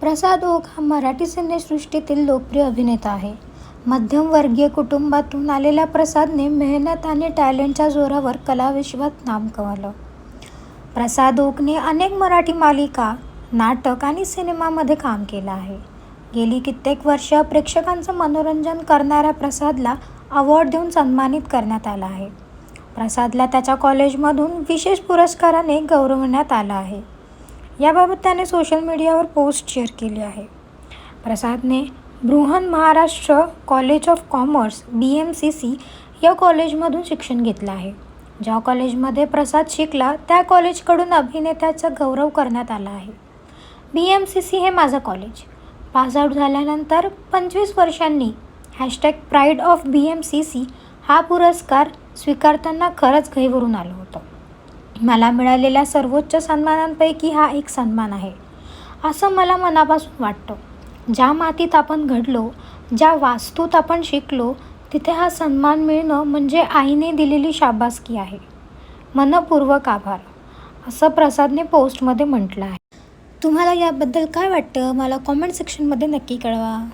प्रसाद okay हा मराठी सिनेसृष्टीतील लोकप्रिय अभिनेता आहे. मध्यमवर्गीय कुटुंबातून आलेल्या प्रसादने मेहनत आणि टॅलेंटच्या जोरावर कलाविश्वात नाम कमावलं. प्रसाद ओकने अनेक मराठी मालिका नाटक आणि सिनेमामध्ये काम केलं आहे. गेली कित्येक वर्ष प्रेक्षकांचं मनोरंजन करणाऱ्या प्रसादला अवॉर्ड देऊन सन्मानित करण्यात आला आहे. प्रसादला त्याच्या कॉलेजमधून विशेष पुरस्काराने गौरवण्यात आलं आहे. याबाबत त्याने सोशल मीडियावर पोस्ट शेअर केली आहे. प्रसादने Brihan Maharashtra college of commerce B M C C या कॉलेजमधून शिक्षण घेतलं आहे. ज्या कॉलेजमध्ये प्रसाद शिकला त्या कॉलेजकडून अभिनेत्याचा गौरव करण्यात आला आहे. बी एम सी सी हे माझं कॉलेज पासआउट झाल्यानंतर पंचवीस वर्षांनी hashtag pride of B M C C हा पुरस्कार स्वीकारताना खरंच गहिवरून आलं होतं. मला मिळालेल्या सर्वोच्च सन्मानांपैकी हा एक सन्मान आहे. असं मला मनापासून वाटतं. ज्या मातीत आपण घडलो ज्या वास्तूत आपण शिकलो तिथे हा सन्मान मिळणं म्हणजे आईने दिलेली शाबासकी आहे. मनपूर्वक आभार. असं प्रसादने पोस्टमध्ये म्हटलं आहे. तुम्हाला याबद्दल काय वाटतं? मला कॉमेंट सेक्शनमध्ये नक्की कळवा.